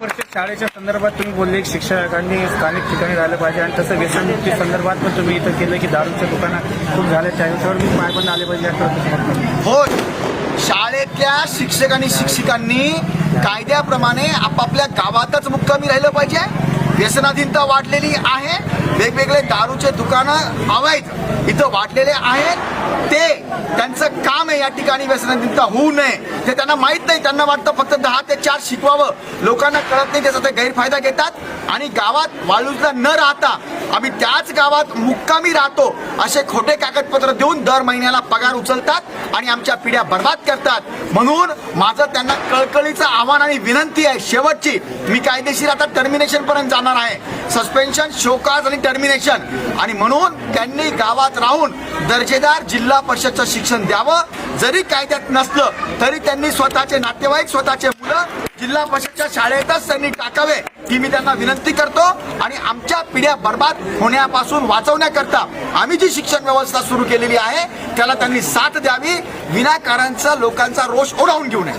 परिषद शाळेच्या संदर्भात तुम्ही बोलले की शिक्षकांनी स्थानिक ठिकाणी राहिलं पाहिजे आणि तसं व्यसनमुक्ती संदर्भात पण तुम्ही इथं केलं की दारूच्या दुकानं खूप झाल्या त्याच्यावर मी पाय पण आले पाहिजे हो शाळेतल्या शिक्षक आणि शिक्षिकांनी कायद्याप्रमाणे आपापल्या गावातच मुक्कामी राहिलं पाहिजे. व्यसनाधीनता वाढलेली आहे वेगवेगळे दारूचे दुकानं अवैध इथं वाढलेले आहेत. ते त्यांचं काम या ठिकाणी व्यसनाधीनता होऊ नये. ते त्यांना माहीत नाही. त्यांना वाटतं फक्त दहा ते चार शिकवावं. लोकांना कळत नाही त्याचा ते गैरफायदा घेतात आणि गावात वाळूजला न राहता आम्ही त्याच गावात मुक्कामी राहतो. असे खोटे कागदपत्र देऊन दर महिन्याला पगार उचलतात आणि आमच्या पिढ्या बर्बाद करतात. म्हणून माझं त्यांना कळकळीचं आव्हान आणि विनंती आहे शेवटची. मी कायदेशीर आता टर्मिनेशन पर्यंत जाणार आहे. सस्पेन्शन शोकाज आणि टर्मिनेशन आणि म्हणून त्यांनी गावात राहून दर्जेदार जिल्हा परिषदचं शिक्षण द्यावं. जरी कायद्यात नसलं तरी त्यांनी स्वतःचे नातेवाईक स्वतःचे मुलं जिल्हा परिषदच्या शाळेतच त्यांनी टाकावे ही मी त्यांना विनंती करतो. आणि आमच्या पिढ्या बर्बाद होण्यापासून वाचवण्याकरता आम्ही जी शिक्षण व्यवस्था सुरू केलेली आहे त्याला त्यांनी साथ द्यावी. विनाकारांचा लोकांचा रोष ओढावून घेऊ नये.